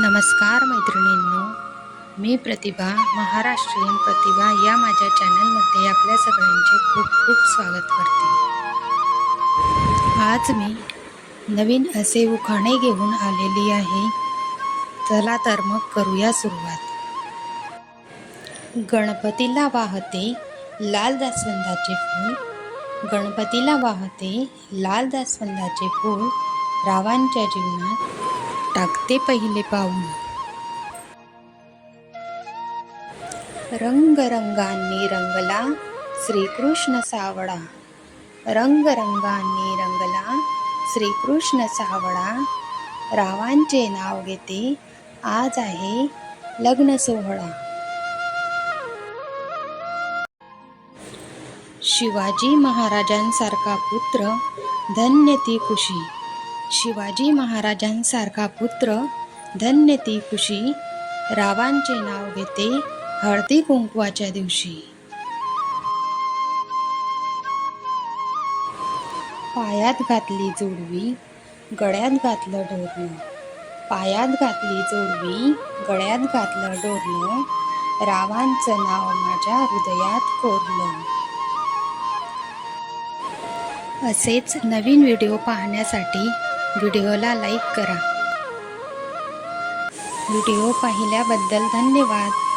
नमस्कार मैत्रिणींनो. मी प्रतिभा महाराष्ट्रीयन प्रतिभा या माझ्या चॅनलमध्ये आपल्या सगळ्यांचे खूप खूप स्वागत करते. आज मी नवीन असे उखाणे घेऊन आलेली आहे. चला तर मग करूया सुरुवात. गणपतीला वाहते लाल जास्वंदाचे फूल. गणपतीला वाहते लाल जास्वंदाचे फूल रावांच्या जीवनात. टाकते पहिले पाऊल रंगरंगांनी रंगला श्रीकृष्ण सावळा. रंगरंगांनी रंगला श्रीकृष्ण सावळा. रावांचे नाव घेते आज आहे लग्न सोहळा. शिवाजी महाराजांसारखा पुत्र धन्य ती खुशी. शिवाजी महाराजांसारखा पुत्र धन्य ती खुशी रावांचे नाव घेते हळदी कुंकवाच्या दिवशी. पायात घातली जोडवी गळ्यात घातलं डोरलं पायात घातली जोडवी गळ्यात घातलं डोरलं रावांचं नाव माझ्या हृदयात कोरलं. असेच नवीन व्हिडिओ पाहण्यासाठी व्हिडिओला लाईक करा. व्हिडिओ पाहिल्याबद्दल धन्यवाद.